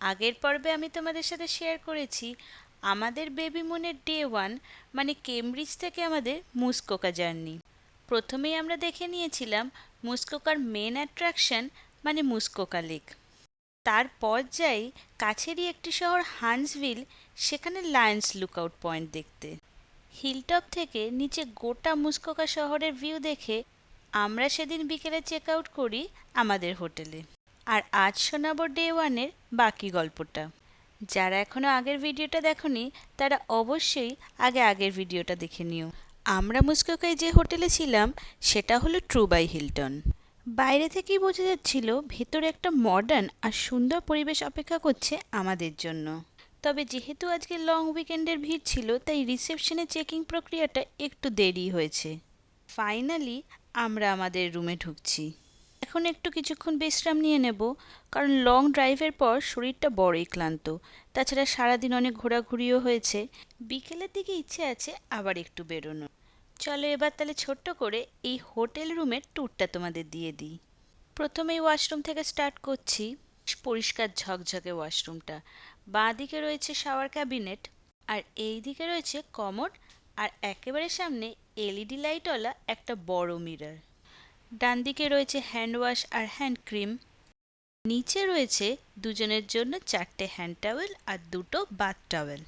আগের পর্বে আমি তোমাদের সাথে শেয়ার করেছি, আমাদের বেবি মুনের ডে ওয়ান মানে কেমব্রিজ থেকে আমাদের মুসকোকা জার্নি প্রথমেই আমরা দেখে নিয়েছিলাম মুসকোকার মেন অ্যাট্রাকশন মানে মুসকোকা লেক তারপর যাই কাছেরই একটি শহর হান্সভিল সেখানে লায়ন্স লুকআউট পয়েন্ট দেখতে। হিলটপ থেকে নিচে গোটা মুসকোকা শহরের ভিউ দেখে আমরা সেদিন বিকেলে চেক আউট করি আমাদের হোটেলে। আর আজ শোনাবো ডে ওয়ানের বাকি গল্পটা। যারা এখনও আগের ভিডিওটা দেখনি, তারা অবশ্যই আগে আগের ভিডিওটা দেখে নিও। আমরা মুস্কোকায় যে হোটেলে ছিলাম, সেটা হলো ট্রু বাই হিলটন বাইরে থেকেই বোঝা যাচ্ছিল, ভেতরে একটা মডার্ন আর সুন্দর পরিবেশ অপেক্ষা করছে আমাদের জন্য। তবে যেহেতু আজকে লং উইকেন্ডের ভিড় ছিল, তাই রিসেপশনে চেকিং প্রক্রিয়াটা একটু দেরি হয়েছে। ফাইনালি আমরা আমাদের রুমে ঢুকছি। এখন একটু কিছুক্ষণ বিশ্রাম নিয়ে নেব, কারণ লং ড্রাইভের পর শরীরটা বড়ই ক্লান্ত। তাছাড়া সারাদিন অনেক ঘোরাঘুরিও হয়েছে। বিকেলের দিকে ইচ্ছে আছে আবার একটু বেরোনো। চলো এবার তাহলে ছোট্ট করে এই হোটেল রুমের ট্যুরটা তোমাদের দিয়ে দিই। প্রথমেই ওয়াশরুম থেকে স্টার্ট করছি। পরিষ্কার ঝকঝকে ওয়াশরুমটা বাঁ দিকে রয়েছে শাওয়ার ক্যাবিনেট আর এই দিকে রয়েছে কমোড, আর একেবারে সামনে এলইডি লাইটওয়ালা একটা বড় মিরর ডান দিকে রয়েছে হ্যান্ড ওয়াশ আর হ্যান্ড ক্রিম নিচে রয়েছে দুজনের জন্য চারটে হ্যান্ড টাওয়েল আর দুটো বাথ টাওয়েল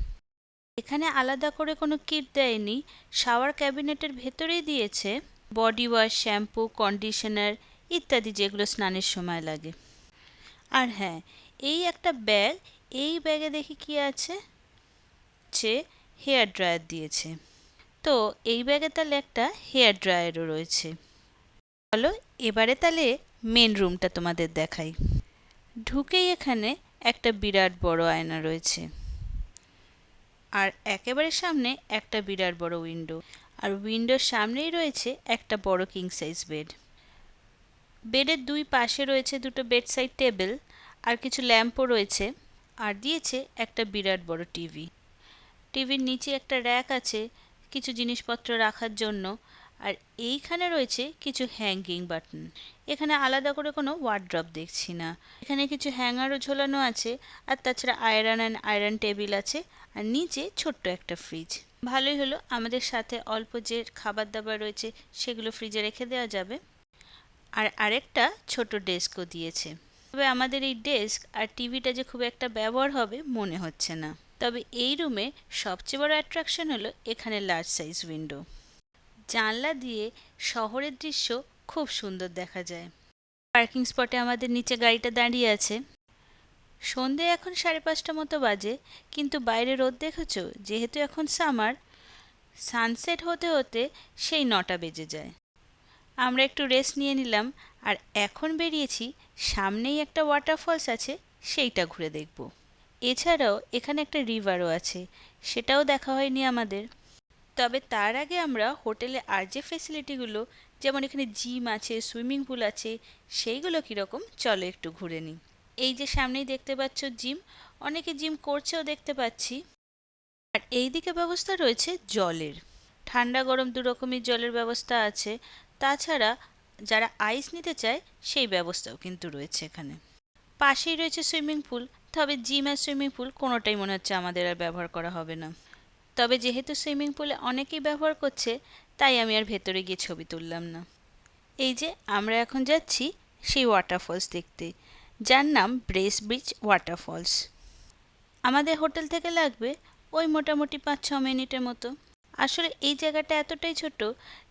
এখানে আলাদা করে কোনো কিট দেয়নি। শাওয়ার ক্যাবিনেটের ভেতরেই দিয়েছে বডি ওয়াশ শ্যাম্পু কন্ডিশনার ইত্যাদি যেগুলো স্নানের সময় লাগে। আর হ্যাঁ এই একটা ব্যাগ এই ব্যাগে দেখি কি আছে? হচ্ছে হেয়ার ড্রায়ার দিয়েছে। তো এই ব্যাগে তাহলে একটা হেয়ার ড্রায়ারও রয়েছে। চলো, এবারে তাহলে মেন রুমটা তোমাদের দেখাই। ঢুকেই এখানে একটা বিরাট বড় আয়না রয়েছে। আর একেবারে সামনে একটা বিরাট বড় উইন্ডো আর উইন্ডোর সামনেই রয়েছে একটা বড় কিং সাইজ বেড বেডের দুই পাশে রয়েছে দুটো বেড সাইড টেবিল আর কিছু ল্যাম্পও রয়েছে। আর দিয়েছে একটা বিরাট বড় টিভি টিভির নিচে একটা র্যাক আছে, কিছু জিনিসপত্র রাখার জন্য। আর এইখানে রয়েছে কিছু হ্যাঙ্গিং বাটন এখানে আলাদা করে কোনো ওয়ার্ড্রপ দেখছি না। এখানে কিছু হ্যাঙ্গারও ঝোলানো আছে, আর তাছাড়া আয়রন অ্যান্ড আয়রন টেবিল আছে, আর নিচে ছোট্ট একটা ফ্রিজ ভালোই হলো, আমাদের সাথে অল্প যে খাবার দাবার রয়েছে, সেগুলো ফ্রিজে রেখে দেওয়া যাবে। আর আরেকটা ছোট ডেস্কও দিয়েছে। তবে আমাদের এই ডেস্ক আর টিভিটা যে খুব একটা ব্যবহার হবে, মনে হচ্ছে না। তবে এই রুমে সবচেয়ে বড় অ্যাট্রাকশন হলো এখানে লার্জ সাইজ উইন্ডো জানলা দিয়ে শহরের দৃশ্য খুব সুন্দর দেখা যায়। পার্কিং স্পটে আমাদের নিচে গাড়িটা দাঁড়িয়ে আছে। সন্ধে এখন সাড়ে পাঁচটা মতো বাজে, কিন্তু বাইরে রোদ দেখেছ? যেহেতু এখন সামার, সানসেট হতে হতে সেই নটা বেজে যায়। আমরা একটু রেস্ট নিয়ে নিলাম আর এখন বেরিয়েছি, সামনেই একটা ওয়াটারফলস আছে, সেইটা ঘুরে দেখব। এছাড়াও এখানে একটা রিভারও আছে, সেটাও দেখা হয়নি আমাদের। তবে তার আগে আমরা হোটেলে আর যে ফেসিলিটিগুলো যেমন এখানে জিম আছে সুইমিং পুল আছে, সেইগুলো কীরকম চলো একটু ঘুরে নিই। এই যে সামনেই দেখতে পাচ্ছ জিম অনেকে জিম করছেও দেখতে পাচ্ছি। আর এই দিকে ব্যবস্থা রয়েছে জলের। ঠান্ডা গরম দু রকমের জলের ব্যবস্থা আছে। তাছাড়া যারা আইস নিতে চায়, সেই ব্যবস্থাও কিন্তু রয়েছে এখানে। পাশেই রয়েছে সুইমিং পুল তবে জিম আর সুইমিং পুল কোনোটাই মনে হচ্ছে আমাদের আর ব্যবহার করা হবে না। তবে যেহেতু সুইমিং পুলে অনেকেই ব্যবহার করছে, তাই আমি আর ভেতরে গিয়ে ছবি তুললাম না। এই যে, আমরা এখন যাচ্ছি সেই ওয়াটারফলস দেখতে, যার নাম ব্রেস ব্রিজ ওয়াটারফলস আমাদের হোটেল থেকে লাগবে ওই মোটামুটি পাঁচ ছ মিনিটের মতো। আসলে এই জায়গাটা এতটাই ছোট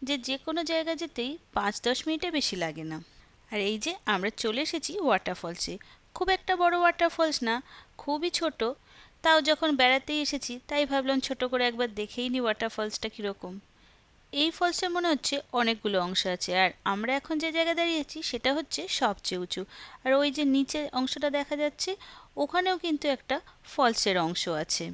যে যে কোনো জায়গা যেতেই পাঁচ দশ মিনিটে বেশি লাগে না। আর এই যে, আমরা চলে এসেছি ওয়াটারফলসে খুব একটা বড় ওয়াটারফলস না, খুবই ছোট তাও যখন বেড়াতেই এসেছি, তাই ভাবলাম ছোট করে একবার দেখেই নি ওয়াটারফলসটা কীরকম। এই ফলসে মনে হচ্ছে অনেকগুলো অংশ আছে, আর আমরা এখন যে জায়গায় দাঁড়িয়েছি সেটা হচ্ছে সবচেয়ে উঁচু। আর ওই যে নিচের অংশটা দেখা যাচ্ছে, ওখানেও কিন্তু একটা ফলসের অংশ আছে।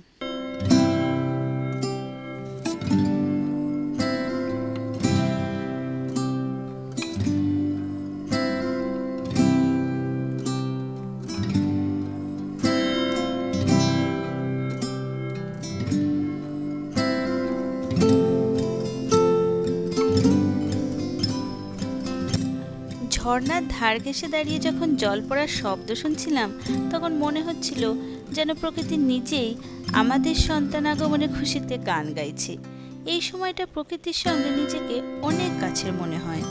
ঝর্ণার ধার ঘেসে দাঁড়িয়ে যখন জল পড়ার শব্দ শুনছিলাম, তখন মনে হচ্ছিল যেন প্রকৃতির নিজেই আমাদের সন্তান আগমনে খুশিতে গান গাইছে। এই সময়টা প্রকৃতির সঙ্গে নিজেকে অনেক কাছের মনে হয়।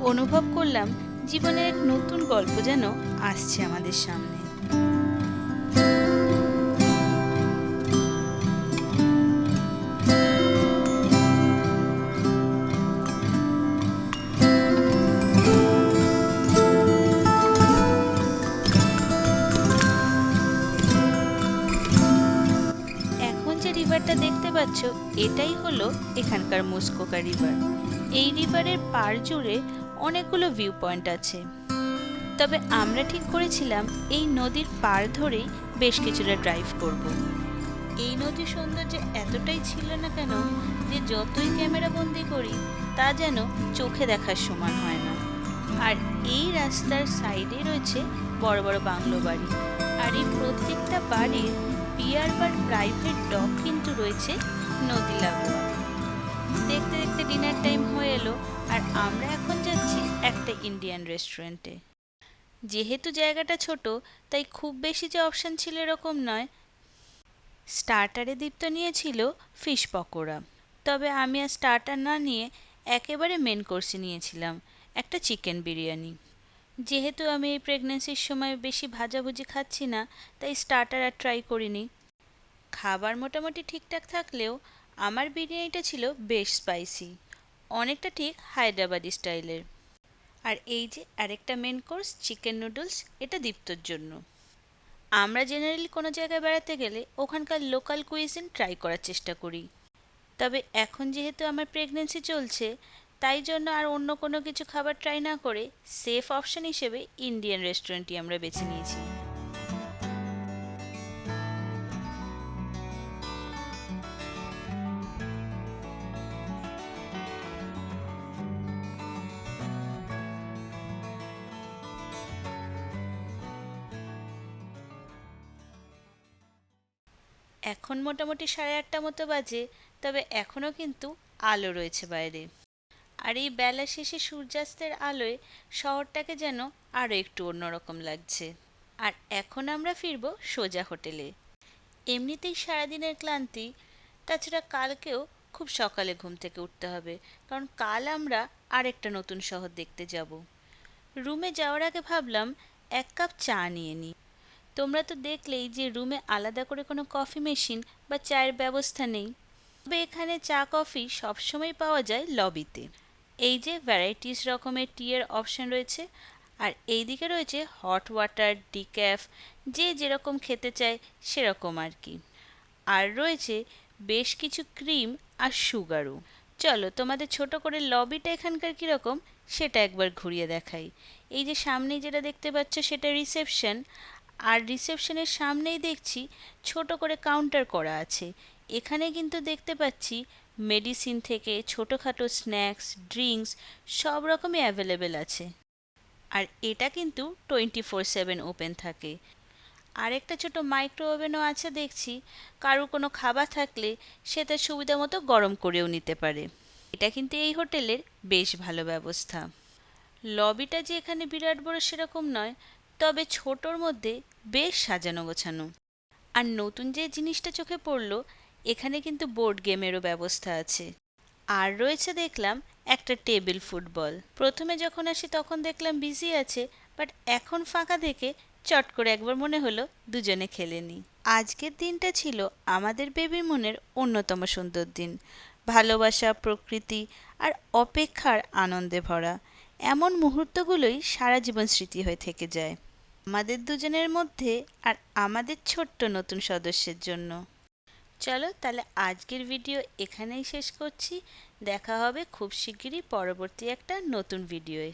অনুভব করলাম জীবনের এক নতুন গল্প যেন আসছে আমাদের সামনে। পাচ্ছ এটাই হলো এখানকার মুসকোকা রিভার এই রিভারের পার জুড়ে অনেকগুলো ভিউ পয়েন্ট আছে। তবে আমরা ঠিক করেছিলাম এই নদীর পার ধরেই বেশ কিছুটা ড্রাইভ করব। এই নদীর সৌন্দর্য এতটাই ছিল না কেন যে যতই ক্যামেরা বন্দি করি, তা যেন চোখে দেখার সমান হয় না। আর এই রাস্তার সাইডে রয়েছে বড় বড় বাংলো বাড়ি। আর এই প্রত্যেকটা বাড়ির বিয়ার বা প্রাইভেট ডগ কিন্তু রয়েছে নদী লাগোয়া দেখতে দেখতে ডিনার টাইম হয়ে এলো আর আমরা এখন যাচ্ছি একটা ইন্ডিয়ান রেস্টুরেন্টে যেহেতু জায়গাটা ছোট, তাই খুব বেশি যে অপশান ছিল এরকম নয়। স্টার্টারে দীপ্ত নিয়েছিল ফিশ পকোড়া। তবে আমি আর স্টার্টার না নিয়ে একেবারে মেন কোর্সে নিয়েছিলাম, একটা চিকেন বিরিয়ানি। যেহেতু আমি এই প্রেগনেন্সির সময় বেশি ভাজাভুজি খাচ্ছি না, তাই স্টার্টার আর ট্রাই করিনি। খাবার মোটামুটি ঠিকঠাক থাকলেও আমার বিরিয়ানিটা ছিল বেশ স্পাইসি অনেকটা ঠিক হায়দ্রাবাদি স্টাইলের আর এই যে আরেকটা মেন কোর্স চিকেন নুডলস এটা দীপ্তর জন্য। আমরা জেনারেলি কোনো জায়গায় বেড়াতে গেলে ওখানকার লোকাল কুইজিন ট্রাই করার চেষ্টা করি। তবে এখন যেহেতু আমার প্রেগনেন্সি চলছে তাই জন্য আর অন্য কোনো কিছু খাবার ট্রাই না করে সেফ অপশন হিসেবে ইন্ডিয়ান রেস্টুরেন্টটি আমরা বেছে নিয়েছি। এখন মোটামুটি সাড়ে আটটা মতো বাজে, তবে এখনও কিন্তু আলো রয়েছে বাইরে। আর এই বেলা শেষে সূর্যাস্তের আলোয় শহরটাকে যেন আরও একটু অন্যরকম লাগছে। আর এখন আমরা ফিরবো সোজা হোটেলে। এমনিতেই সারাদিনের ক্লান্তি, তাছাড়া কালকেও খুব সকালে ঘুম থেকে উঠতে হবে, কারণ কাল আমরা আরেকটা নতুন শহর দেখতে যাব। রুমে যাওয়ার আগে ভাবলাম এক কাপ চা নিয়ে নিই। তোমরা তো দেখলেই যে রুমে আলাদা করে কোনো কফি মেশিন বা চায়ের ব্যবস্থা নেই। তবে এখানে চা কফি সবসময় পাওয়া যায় লবিতে। এই যে ভ্যারাইটিস রকমের টিয়ের অপশন রয়েছে, আর এই দিকে রয়েছে হট ওয়াটার ডিক্যাফ যে যেরকম খেতে চায় সেরকম আর কি। আর রয়েছে বেশ কিছু ক্রিম আর সুগারও চলো তোমাদের ছোট করে লবিটা এখানকার কীরকম সেটা একবার ঘুরিয়ে দেখাই। এই যে সামনেই যেটা দেখতে পাচ্ছ সেটা রিসেপশন আর রিসেপশনের সামনেই দেখছি ছোট করে কাউন্টার করা আছে। এখানে কিন্তু দেখতে পাচ্ছি মেডিসিন থেকে ছোটোখাটো স্ন্যাক্স, ড্রিঙ্কস সব রকমই অ্যাভেলেবেল আছে। আর এটা কিন্তু টোয়েন্টি ফোর সেভেন ওপেন থাকে। আরেকটা ছোট মাইক্রো ওভেনও আছে দেখছি। কারও কোনো খাবার থাকলে সে তার সুবিধা মতো গরম করেও নিতে পারে। এটা কিন্তু এই হোটেলের বেশ ভালো ব্যবস্থা। লবিটা যে এখানে বিরাট বড় সেরকম নয়, তবে ছোটোর মধ্যে বেশ সাজানো গোছানো। আর নতুন যে জিনিসটা চোখে পড়ল এখানে কিন্তু বোর্ড গেমেরও ব্যবস্থা আছে। আর রয়েছে দেখলাম একটা টেবিল ফুটবল। প্রথমে যখন আসি তখন দেখলাম বিজি আছে, বাট এখন ফাঁকা দেখে চট করে একবার মনে হলো দুজনে খেলে নিই আজকের দিনটা ছিল আমাদের বেবি মনের অন্যতম সুন্দর দিন। ভালোবাসা, প্রকৃতি আর অপেক্ষার আনন্দে ভরা। এমন মুহূর্তগুলোই সারা জীবন স্মৃতি হয়ে থেকে যায়। আমাদের দুজনের মধ্যে আর আমাদের ছোট্ট নতুন সদস্যের জন্য। চলো তাহলে আজকের ভিডিও এখানেই শেষ করছি। দেখা হবে খুব শিগগিরই পরবর্তী একটা নতুন ভিডিওয়ে